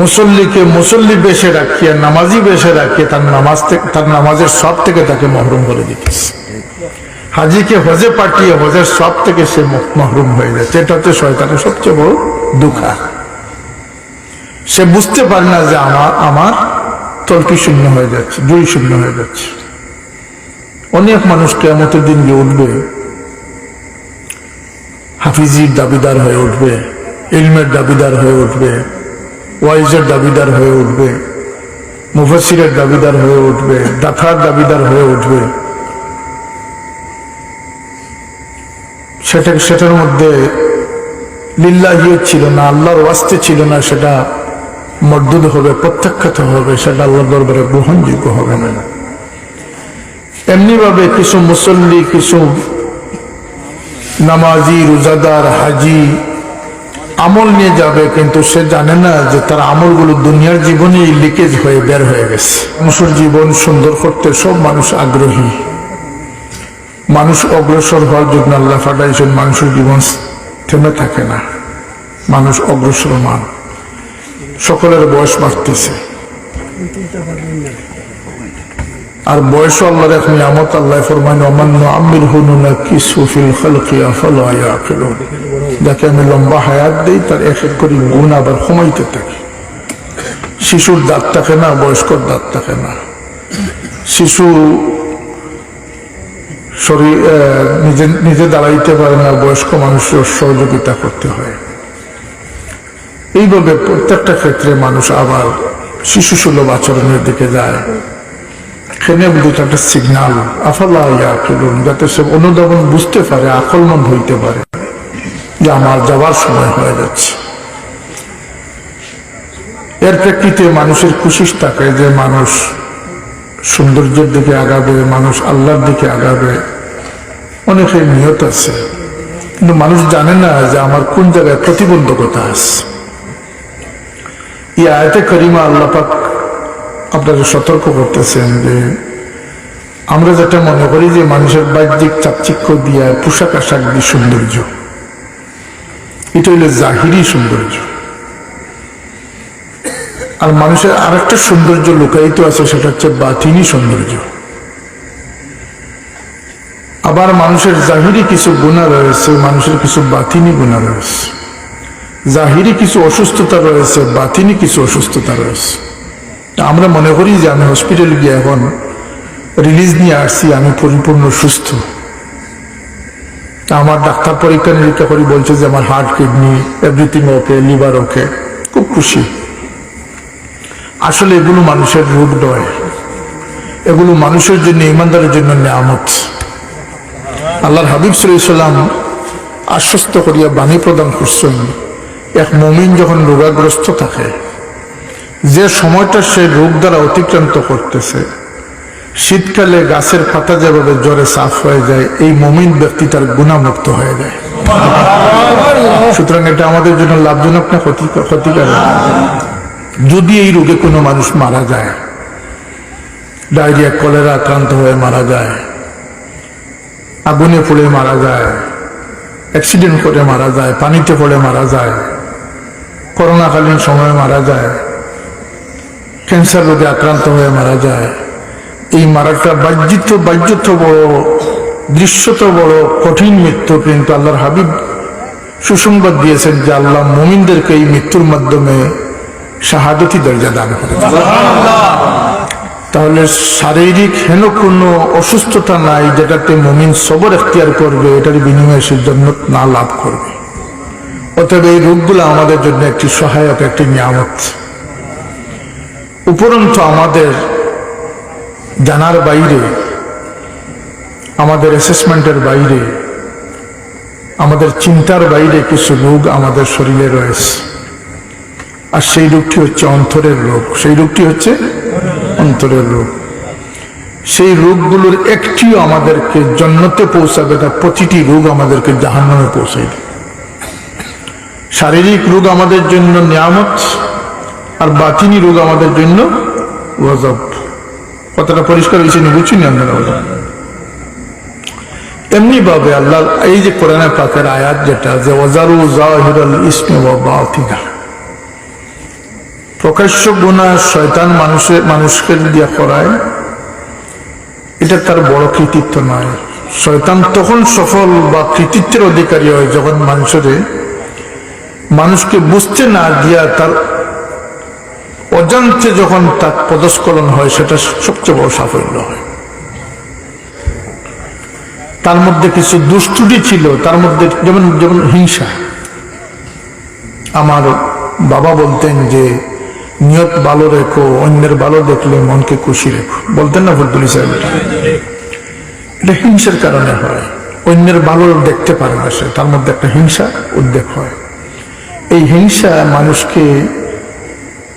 মুসল্লিকে মুসল্লি বেশে রাখিয়া, নামাজি বেশে রাখিয়ে তার নামাজ তার নামাজের সব থেকে তাকে মহরুম করে দিতেছে। হাজিকে হজে পাঠিয়ে হজের সব থেকে সে মহরুম হয়ে যাচ্ছে এটা হচ্ছে শয়তানের সবচেয়ে বড় দুঃখা। সে বুঝতে পারে না যে আমার আমার তর্কি শূন্য হয়ে যাচ্ছে দুই শূন্য হয়ে যাচ্ছে। অনেক মানুষ কেমতের দিন গিয়ে উঠবে, হাফিজির দাবিদার হয়ে উঠবে, ইলমের দাবিদার হয়ে উঠবে ওয়াইজের দাবিদার হয়ে উঠবে মুফাসিরের দাবিদার হয়ে উঠবে দাফার দাবিদার হয়ে উঠবে। সেটা সেটার মধ্যে লিল্লাহিও ছিল না, আল্লাহর ওয়াস্তে ছিল না, সেটা মর্দুদ হবে, প্রত্যাখ্যাত হবে, সেটা আল্লাহ দরবারে গ্রহণযোগ্য হবে না। এমনিভাবে কিছু মুসল্লি, কিছু নামাজি, রোজাদার, হাজি আমল নিয়ে যাবে, কিন্তু সে জানে না যে তার আমলগুলো দুনিয়ার জীবনেই লিকেজ হয়ে বের হয়ে গেছে। মানুষের জীবন সুন্দর করতে সব মানুষ আগ্রহী। মানুষ অগ্রসর হওয়ার জন্য আল্লাহ ফাটাইছেন মানুষের জীবন থেমে থাকে না। মানুষ অগ্রসর মান। সকলের বয়স বাড়তেছে। আর বয়স আল্লাহর এক নিয়ামত, আল্লাহ ফরমান অমান্য আমির হুনুনা কি সুফিল খালকি আফল আয়াকিলুন যাকে আমি লম্বা হায়াত দেই, তার এক এক করে গুণ আবার কমাইতে থাকি। শিশুর দাঁত থাকে না, বয়স্কর দাঁত থাকে না। শিশু শরীর নিজে নিজে দাঁড়াইতে পারে না, বয়স্ক মানুষের সহযোগিতা করতে হয়। এইভাবে প্রত্যেকটা ক্ষেত্রে মানুষ আবার শিশু সুলভ আচরণের দিকে যায়। এখানে দুটো একটা সিগনাল আফাল্লাহ ইয়াকুলুন, যাতে সে অনুধাবন বুঝতে পারে আকলমন হইতে পারে। যে আমার যাবার সময় হয়ে যাচ্ছে। এর প্রেক্ষিতে মানুষের খুশি থাকে যে মানুষ সৌন্দর্যের দিকে আগাবে, মানুষ আল্লাহর দিকে আগাবে অনেকের নিয়ত আছে। কিন্তু মানুষ জানে না যে আমার কোন জায়গায় প্রতিবন্ধকতা আছে। এই আয়তে করিমা আল্লাপাক আপনাদের সতর্ক করতেছেন যে আমরা যেটা মনে করি যে মানুষের বাহ্যিক চাকচিক্য দিয়া পোশাক আশাক দিয়ে সৌন্দর্য। এটা হইলে জাহিরি সৌন্দর্য। আর মানুষের আরেকটা সৌন্দর্য লুকায়িত আছে, সেটা হচ্ছে বাতিনি সৌন্দর্য। আবার মানুষের জাহিরি কিছু গুণা রয়েছে, মানুষের কিছু বাতিনি গুণা রয়েছে। জাহিরি কিছু অসুস্থতা রয়েছে, বাতিনি কিছু অসুস্থতা রয়েছে। আমরা মনে করি যে আমি হসপিটালে গিয়ে এখন রিলিজ নিয়ে আসছি, আমি পরিপূর্ণ সুস্থ। তা আমার ডাক্তার পরীক্ষা নিরীক্ষা করি বলছে যে আমার heart kidney everything okay liver okay খুব খুশি। আসলে এগুলো মানুষের রোগ নয়। এগুলো মানুষের জন্য, ইমানদারের জন্য নিয়ামত। আল্লাহর হাবিব সাল্লাম আশ্বস্ত করিয়া বাণী প্রদান করছেন, এক মমিন যখন রোগাগ্রস্ত থাকে, যে সময়টা সে রোগ দ্বারা অতিক্রান্ত করতেছে শীতকালে গাছের পাতা যেভাবে জ্বরে সাফ হয়ে যায়, এই মমিন ব্যক্তি তার গুণামুক্ত হয়ে যায়। সুতরাং এটা আমাদের জন্য লাভজনক না ক্ষতি ক্ষতিকারক? যদি এই রোগে কোনো মানুষ মারা যায়, ডায়রিয়া, কলেরা আক্রান্ত হয়ে মারা যায়, আগুনে পড়ে মারা যায়, অ্যাক্সিডেন্ট করে মারা যায়, পানিতে পড়ে মারা যায়, করোনাকালীন সময়ে মারা যায়, ক্যান্সার রোগে আক্রান্ত হয়ে মারা যায় এই মারাটা বাহ্যিত, বাহ্যত বড়, দৃশ্যত বড় কঠিন মৃত্যু কিন্তু আল্লাহর হাবিব সুসংবাদ দিয়েছেন যে আল্লাহ মোমিনদেরকে এই মৃত্যুর মাধ্যমে শাহাদতি দরজা দান করে তাহলে শারীরিক হেন কোনো অসুস্থতা নাই যেটাতে মমিন সবর এখতিয়ার করবে, এটার বিনিময়ে সে জন্নত না লাভ করবে। অতএব এই রোগগুলো আমাদের জন্য একটি সহায়ক, একটি নিয়ামত। উপরন্ত আমাদের জানার বাইরে, আমাদের অ্যাসেসমেন্টের বাইরে, আমাদের চিন্তার বাইরে কিছু রোগ আমাদের শরীরে রয়েছে। আর সেই রোগটি হচ্ছে অন্তরের রোগ সেই রোগটি হচ্ছে অন্তরের রোগ সেই রোগগুলোর একটিও আমাদেরকে জন্নতে পৌঁছাবে না, প্রতিটি রোগ আমাদেরকে জাহান্নামে পৌঁছাইবে শারীরিক রোগ আমাদের জন্য নিয়ামত, আর বাতিনি রোগ আমাদের জন্য গজব কতটা পরিষ্কার হয়েছে বুঝছি আপনারা এমনি ভাবে আল্লাহ, এই যে কোরআনে পাকের আয়াত যেটা যে ওজারু জাহিরুল ইসমে প্রকাশ্য গুণা শয়তান মানুষের মানুষকে দিয়া করায়, এটা তার বড় কৃতিত্ব নয়। শয়তান তখন সফল বা কৃতিত্বের অধিকারী হয় যখন মানুষের। মানুষকে বুঝতে না দিয়া তার অজান্তে যখন তার পদস্খলন হয়, সেটা সবচেয়ে বড় সাফল্য হয়। তার মধ্যে কিছু দুষ্টুটি ছিল, তার মধ্যে যেমন যেমন হিংসা। আমার বাবা বলতেন যে, নিয়ত ভালো রেখো, অন্যের ভালো দেখলে মনকে খুশি রেখো। বলতেন না ফুলতুলি সাহেব? এটা হিংসার কারণে হয়। অন্যের ভালো দেখতে পারে না সে, তার মধ্যে একটা হিংসা উদ্বেগ হয়। এই হিংসা মানুষকে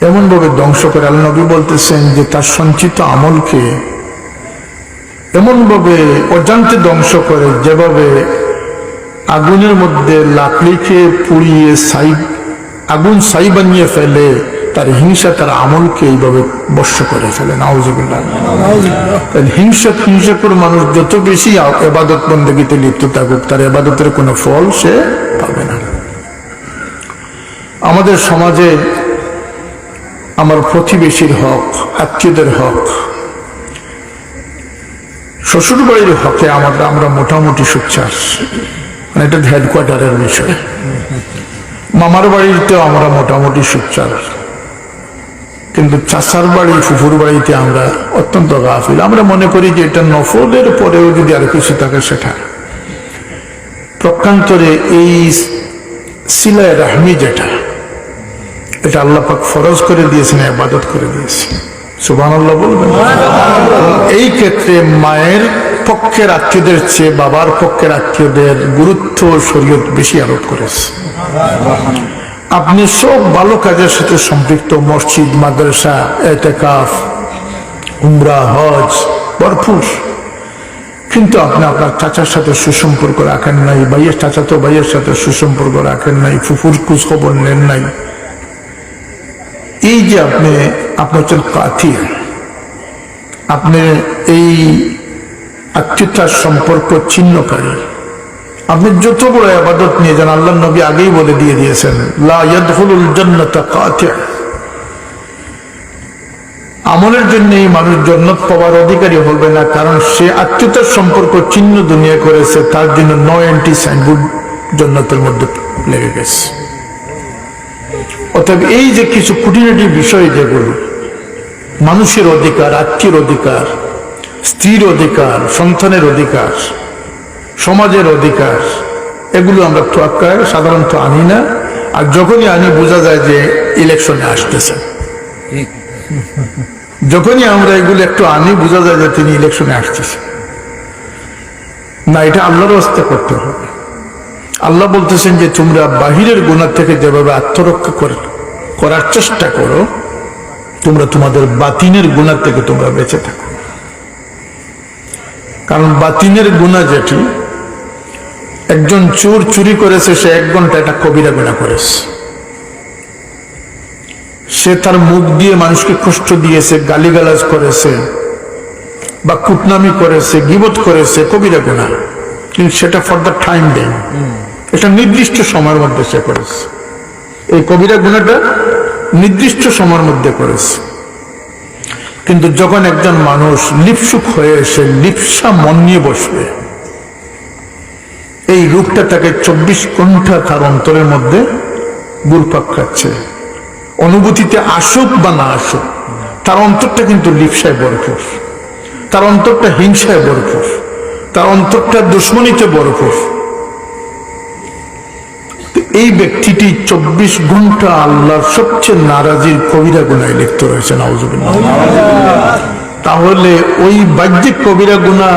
এমনভাবে ধ্বংস করে আল্লাহ নবী বলতেছেন যে তার সঞ্চিত আমলকে এমনভাবে অজান্তে ধ্বংস করে যেভাবে আগুনের মধ্যে লাকড়িকে পুড়িয়ে সাই আগুন সাই বানিয়ে ফেলে, তার হিংসা তার আমলকে এইভাবে বর্ষ করে ফেলে। নাউজুবিল্লাহ। হিংসা হিংসা করে মানুষ যত বেশি এবাদত বন্দীতে লিপ্ত থাকুক, তার এবাদতের কোনো ফল সে পাবে না। আমাদের সমাজে আমার প্রতিবেশীর হক, আত্মীয়দের হক শ্বশুর বাড়ির হকে আমাদের, আমরা মোটামুটি সুচ্ছ্বাস মানে এটা হেডকোয়ার্টারের বিষয়। মামার বাড়িতেও আমরা মোটামুটি সুচ্চার কিন্তু চাষার বাড়ি, ফুফুর বাড়িতে আমরা অত্যন্ত গাফিল। আমরা মনে করি যে এটা নফলের পরেও যদি আর কিছু থাকে সেটা। প্রকান্তরে এই সিলায় রাহমি যেটা এটা আল্লাহ পাক ফরজ করে দিয়েছেন আবাদত করে দিয়েছেন। আল্লাহ বলবেন। এই ক্ষেত্রে মায়ের পক্ষের আত্মীয়দের চেয়ে বাবার পক্ষের আত্মীয়দের গুরুত্ব শরীয়ত বেশি আরোপ করেছে। আপনি সব ভালো কাজের সাথে সম্পৃক্ত, মসজিদ, মাদ্রাসা, এতেকাফ, উমরা, হজ, ভরপুর। কিন্তু আপনি আপনার চাচার সাথে সুসম্পর্ক রাখেন নাই, ভাইয়ের চাচা তো ভাইয়ের সাথে সুসম্পর্ক রাখেন নাই, ফুফুর খোঁজ খবর নেন নাই। এই যে আপনি আপনি হচ্ছেন কাথিয়া আপনি এই আত্মীয়তার সম্পর্ক ছিন্নকারী, আপনি যত বড় আবাদত নিয়ে যান আল্লাহ নবী আগেই বলে দিয়ে দিয়েছেন আমলের জন্য এই মানুষ জন্নত পাওয়ার অধিকারী হবে না, কারণ সে আত্মীয়তার সম্পর্ক চিহ্ন দুনিয়া করেছে, তার জন্য নো এন্টি সাইনবোর্ড জন্নতের মধ্যে লেগে গেছে। অতএব এই যে কিছু খুঁটিনাটি বিষয় যেগুলো, মানুষের অধিকার আত্মীয় অধিকার, স্ত্রীর অধিকার, সন্তানের অধিকার, সমাজের অধিকার, এগুলো আমরা তোয়াক্কায় সাধারণত আনি না। আর যখনই আনি, বোঝা যায় যে ইলেকশনে আসতেছে। যখনই আমরা এগুলো একটু আনি, বোঝা যায় যে তিনি ইলেকশনে আসতেছে। না, এটা আল্লাহর হস্তে করতে হবে। আল্লাহ বলতেছেন যে তোমরা বাহিরের গুণার থেকে যেভাবে আত্মরক্ষা করে, করার চেষ্টা করো, তোমরা তোমাদের বাতিনের গুণার থেকে তোমরা বেঁচে থাকো। কারণ বাতিনের গুণা যেটি, একজন চোর চুরি করেছে, সে এক ঘণ্টা একটা কবিরা গুণা করেছে। সে তার মুখ দিয়ে মানুষকে কষ্ট দিয়েছে, গালিগালাজ করেছে, বা কুটনামি করেছে, গিবত করেছে, কবিরা গুণা কিন্তু সেটা ফর দ্য টাইম দেন এটা নির্দিষ্ট সময়ের মধ্যে সে করেছে। এই কবিরা গুণাটা নির্দিষ্ট সময়ের মধ্যে করেছে। কিন্তু যখন একজন মানুষ লিপসুক হয়ে এসে লিপসা মন নিয়ে বসবে, এই রূপটা তাকে চব্বিশ ঘণ্টা তার অন্তরের মধ্যে গুরপাক খাচ্ছে। অনুভূতিতে আসুক বা না আসুক, তার অন্তরটা কিন্তু লিপসায় ভরপুর। তার অন্তরটা হিংসায় ভরপুর। তার অন্তরটা দুশ্মনীতে ভরপুর। এই ব্যক্তিটি চব্বিশ ঘন্টা আল্লাহর সবচেয়ে নারাজির কবিরা গুনায় লিপ্ত রয়েছে নাউজুবিল্লাহ তাহলে ওই বাহ্যিক কবিরা গুণা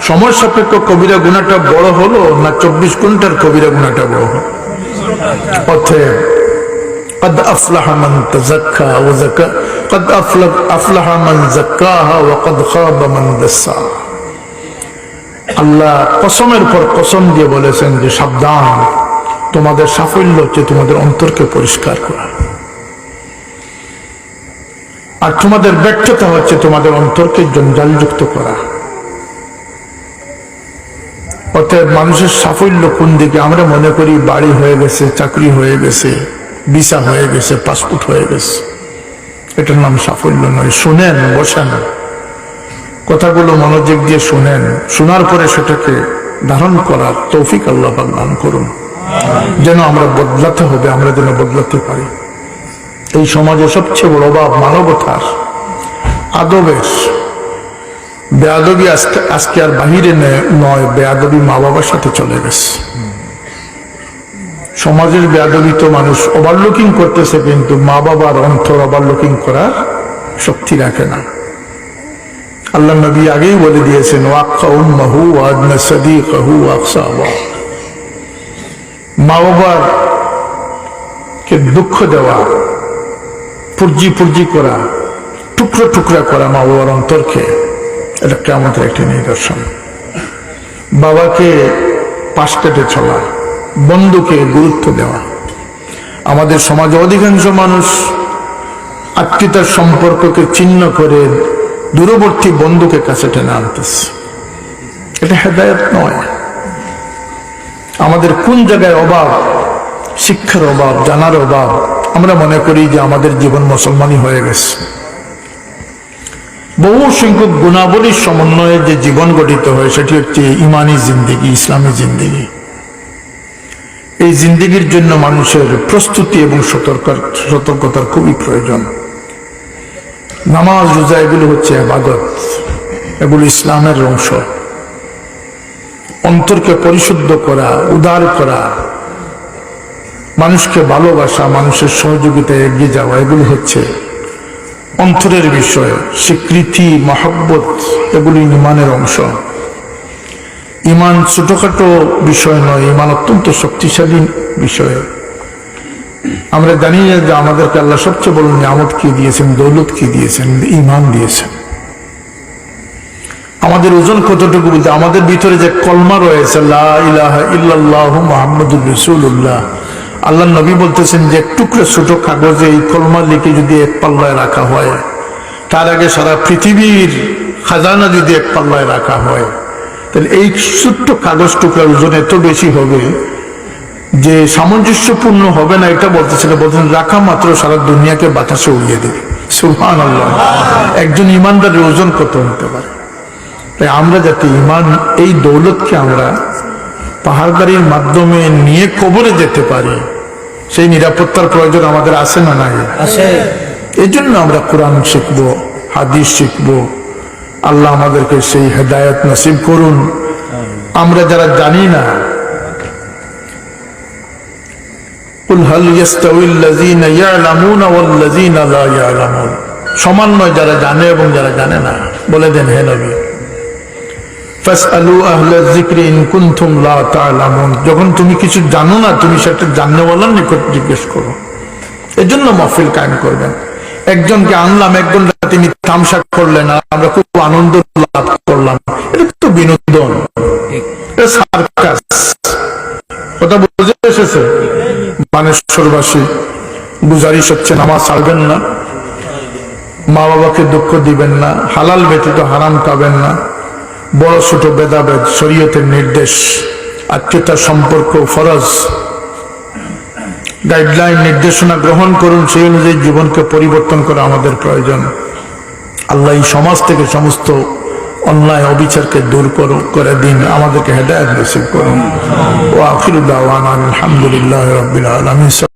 সময় সাপেক্ষ কবিরা গুণাটা বড় হলো না চব্বিশ ঘন্টার কবিরা গুণাটা বড় হলো অতএব قد أفلح من تزكى وزكى قد أفلح, أفلح من زكاها وقد خاب من دساها আল্লাহ কসমের পর কসম দিয়ে বলেছেন যে সাবধান তোমাদের সাফল্য হচ্ছে তোমাদের অন্তরকে পরিষ্কার করা। আর তোমাদের ব্যর্থতা হচ্ছে তোমাদের অন্তরকে জঞ্জালযুক্ত করা। অতএব মানুষের সাফল্য কোন দিকে? আমরা মনে করি বাড়ি হয়ে গেছে, চাকরি হয়ে গেছে, ভিসা হয়ে গেছে, পাসপোর্ট হয়ে গেছে। এটার নাম সাফল্য নয়, শুনেন, বসেন। কথাগুলো মনোযোগ দিয়ে শুনেন। শোনার পরে সেটাকে ধারণ করার তৌফিক আল্লাহ দান করুন। যেন আমরা বদলাতে হবে, আমরা যেন বদলাতে পারি। এই সমাজে সবচেয়ে বড় অভাব মানবতার, আদবের। বেয়াদবি আজকে আজকে আর বাহিরে নয়, বেয়াদবি মা বাবার সাথে চলে গেছে। সমাজের বেয়াদবি তো মানুষ ওভারলুকিং করতেছে, কিন্তু মা বাবার অন্তর ওভারলুকিং করার শক্তি রাখে না। আল্লাহ নবী আগেই বলে দিয়েছেন ওয়াক্কা উম্মাহু ওয়াদনা সাদিকাহু ওয়াকসা মা বাবার কে দুঃখ দেওয়া, পুর্জি পুর্জি করা, টুকরো টুকরা করা মা বাবার অন্তরকে, এটা কেমন একটি নিদর্শন। বাবাকে পাশ কেটে চলা, বন্ধুকে গুরুত্ব দেওয়া। আমাদের সমাজে অধিকাংশ মানুষ আত্মীয়তার সম্পর্ককে চিহ্ন করে দূরবর্তী বন্ধুকে কাছে টেনে আনতেছে। এটা হেদায়ত নয়। আমাদের কোন জায়গায় অভাব? শিক্ষার অভাব, জানার অভাব। আমরা মনে করি যে আমাদের জীবন মুসলমানই হয়ে গেছে। বহু সংখ্যক গুণাবলীর সমন্বয়ে যে জীবন গঠিত হয়, সেটি হচ্ছে ইমানি জিন্দিগি, ইসলামী জিন্দিগি। এই জিন্দিগির জন্য মানুষের প্রস্তুতি এবং সতর্কতার খুবই প্রয়োজন। নামাজ, রোজা, এগুলো হচ্ছে আবাদত। এগুলো ইসলামের অংশ। অন্তরকে পরিশুদ্ধ করা, উদার করা, মানুষকে ভালোবাসা, মানুষের সহযোগিতায় এগিয়ে যাওয়া, এগুলো হচ্ছে অন্তরের বিষয়, স্বীকৃতি, মহব্বত, এগুলি ইমানের অংশ। ইমান ছোটখাটো বিষয় নয়, ইমান অত্যন্ত শক্তিশালী বিষয়। আমরা জানি যে আমাদেরকে আল্লাহ সবচেয়ে বড় নিয়ামত কি দিয়েছেন, দৌলত কি দিয়েছেন, ইমান দিয়েছেন। আমাদের ওজন কতটুকু বলতে, আমাদের ভিতরে যে কলমা রয়েছে মুহাম্মাদুর আল্লাহ নবী বলতেছেন যে টুকরো ছোট কাগজে এই কলমা লিখে যদি এক পাল্লায় রাখা হয়, তার আগে সারা পৃথিবীর খাজানা যদি এক পাল্লায় রাখা হয়, তাহলে এই ছোট্ট কাগজ টুকরার ওজন এত বেশি হবে যে সামঞ্জস্যপূর্ণ হবে না, এটা বলতেছিল বলতেন রাখা মাত্র সারা দুনিয়াকে বাতাসে উড়িয়ে দেবে। সুহান আল্লাহ একজন ইমানদারের ওজন কত হতে পারে? তাই আমরা যাতে ইমান এই দৌলতকে আমরা পাহাড়দারির মাধ্যমে নিয়ে কবরে যেতে পারি সেই নিরাপত্তার প্রয়োজন আমাদের আছে না নাই? এই জন্য আমরা কোরআন শিখব হাদিস শিখব। আল্লাহ আমাদেরকে সেই হেদায়ত নসিব করুন। আমরা যারা জানি না সমান নয় যারা জানে এবং যারা জানে না। বলে দেন হে নবী। যখন তুমি কিছু জানো না, তুমি সেটা জাননেওয়ালার নিকট জিজ্ঞেস করো। এজন্য মহফিল কায়েম করবেন। একজনকে আনলাম, একজন তিনি তামসা করলেন, আর আমরা খুব আনন্দ লাভ করলাম। এটা তো বিনোদন। কথা বুঝে এসেছে? মানেশ্বরবাসী গুজারিশ হচ্ছে নামাজ ছাড়বেন না। মা বাবাকে দুঃখ দিবেন না। হালাল ব্যতীত হারাম খাবেন না। বড় ছোট ভেদাভেদ, শরীয়তের নির্দেশ আত্মীয়তার সম্পর্ক ফরজ। গাইডলাইন নির্দেশনা গ্রহণ করুন, সেই অনুযায়ী জীবনকে পরিবর্তন করা আমাদের প্রয়োজন। আল্লাহ সমাজ থেকে সমস্ত অন্যায়, অবিচারকে দূর করুন করে দিন, আমাদেরকে হেদায়ত নসিব করুন। ও দাওয়ান আলহামদুলিল্লাহ রবিল আলমিন।